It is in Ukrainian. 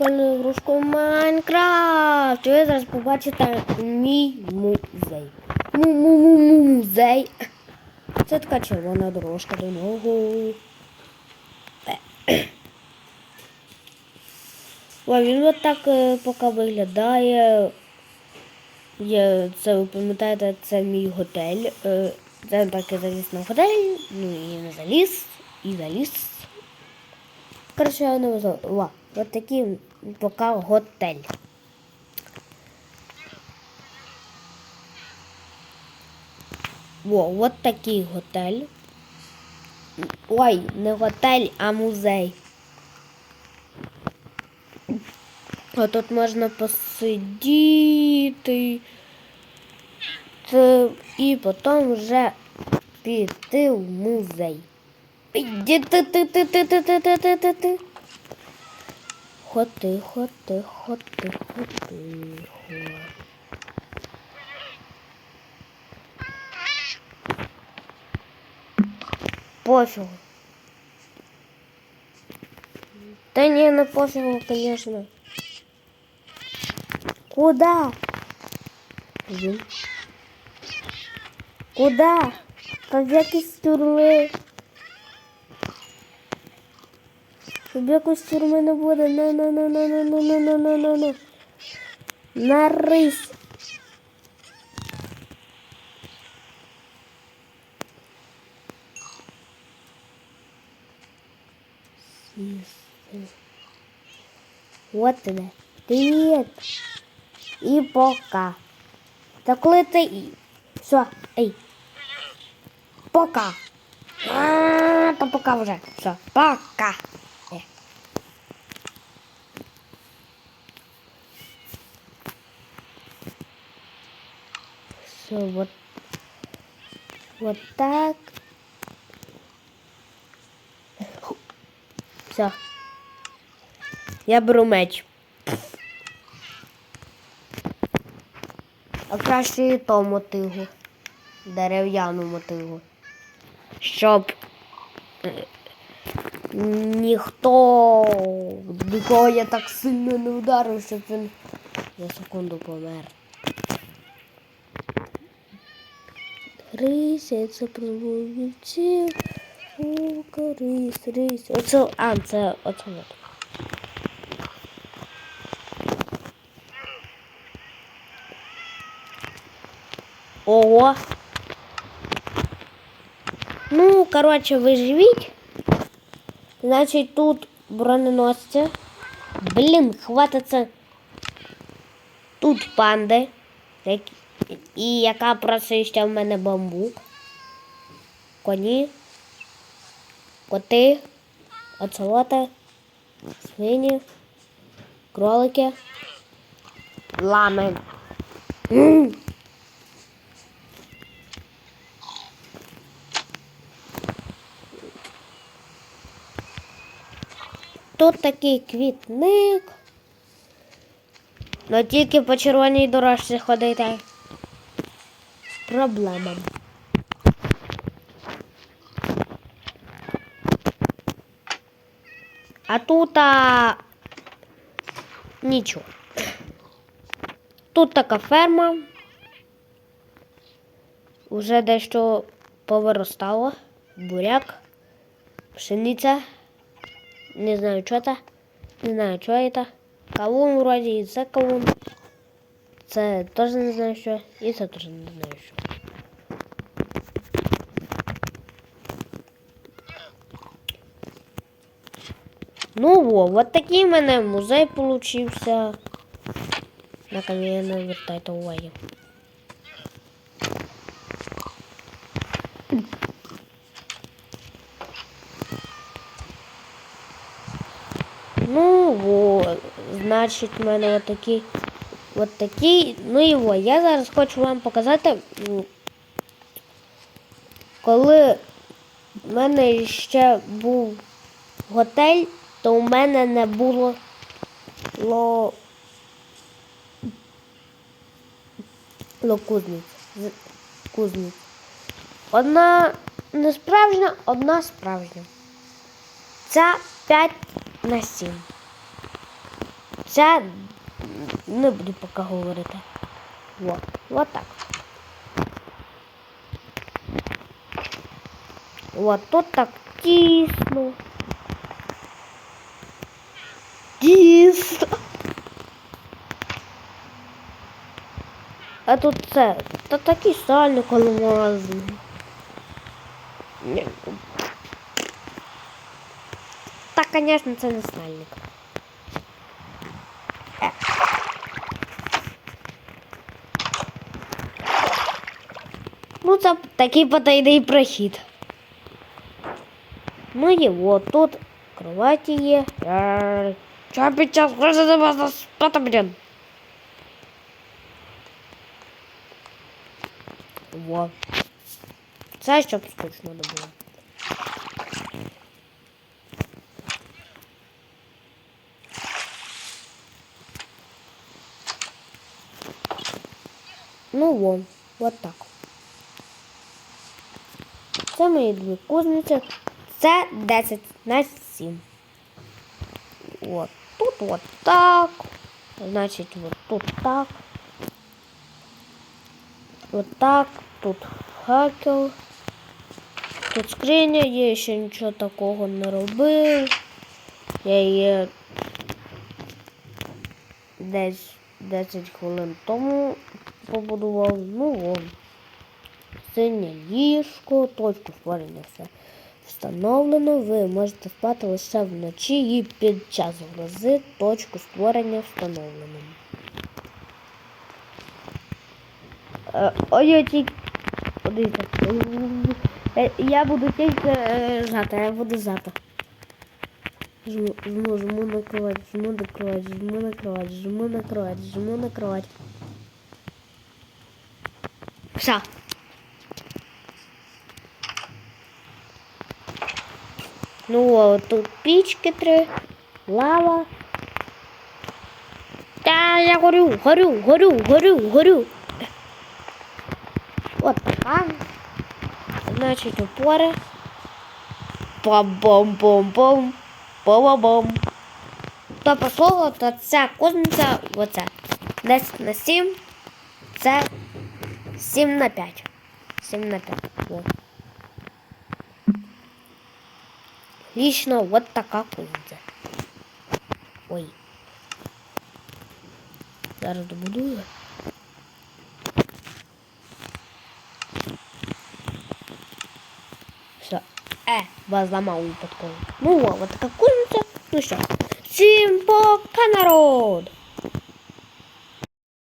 прикольну ігрушку Майнкрафт. Ви зараз побачите мій музей. Му-му-му-музей. Це така червона дорожка до нього. Ой, він от так е, поки виглядає. Є, це ви пам'ятаєте, це мій готель. Е, Це так і заліз на готель, ну і не заліз, і заліз. Коротше, я не. Ва, от такий поки готель. Во, от такий готель. Ой, не готель, а музей. А тут можна посидіти. І потім вже піти в музей. Іди ти ти ти ти ти ти ти ти ти Хоти, хоти, хоти, хоти, хоти. Пофигу. Да не, ну пофигу, конечно. Куда? Куда? Как я из тюрьмы? Щоб якось тюрми не буде. На на на на на на на на на на на На рись. Вот тебе. Привет. І пока. Та коли ти і. Все, ей. Пока. А, то пока вже. Все, пока. Все, вот. Вот так. Все. Я беру меч. А краще і то мотигу. Дерев'яну мотигу. Щоб е, ніхто нікого я так сильно не вдарив, щоб він за секунду помер. Рися, це про вівців. Фука, рись, рись. вот а, це, оце вот. Ого. Ну, короче, выживить. Значит, тут броненосцы. Блин, хвататься. Тут панды. Такие. І яка працює ще в мене бамбук. Коні. Коти. Оцелоти. Свині. Кролики. Лами. Тут такий квітник. Ну тільки по червоній дорожці ходити. З проблемами. А тут а... нічого. Тут така ферма. Уже дещо повиростало. Буряк, пшениця. Не знаю, что это. Не знаю, что это. Кавун вроде, и це кавун. Це теж не знаю, що. І це теж не знаю, що. Ну во, вот такий в мене музей получився. На не звертайте уваги. Ну вот, значить, в мене от такий, от такий. Ну і во, я зараз хочу вам показати, коли в мене ще був готель, то у мене не було ло, ло кузниць. Одна не справжня, одна справжня. Ця 5 на 7. Це не буду поки говорити. Вот, вот так. Вот тут так. Тісно. А тут це, та такий сальник алмазний. Ні. Та, звісно, це не сальник. Е. Ну, це такий потайний прохід. Ну і от тут кроваті є. Е, Що під час не можна спати, блін? Во. Це щоб скучно не було. Ну вон, вот так. Це мої дві кузниці. Це 10 на 7. От тут вот так. Значить, вот тут так. Вот так. Тут факел. Тут скриня я ще нічого такого не робив. Я її десь 10 хвилин тому побудував. Ну вон. Синє ліжко, точку створення все встановлено. Ви можете спати лише вночі і під час грози точку створення встановлено. Ой, я тільки. Подивіться. Е, Я буду тільки е, жати, я буду жати. Жму, жму, жму на кровать, жму на кровать, жму на кровать, жму на кровать, жму на кровать. Все. Ну, а тут пічки три, лава. Та я горю, горю, горю, горю, горю. От така. Значить, опори. Пам-бом-бом-бом. Бом-бом. То по слову, то ця кузниця, оце. 10 на 7. Це 7 на 5. 7 на 5. Вот. Лично вот така кузниця. Ой. Зараз добудую. Все. Е, вас зламав випадково. Ну, вот, така кузниця. Ну що, всім пока, народ!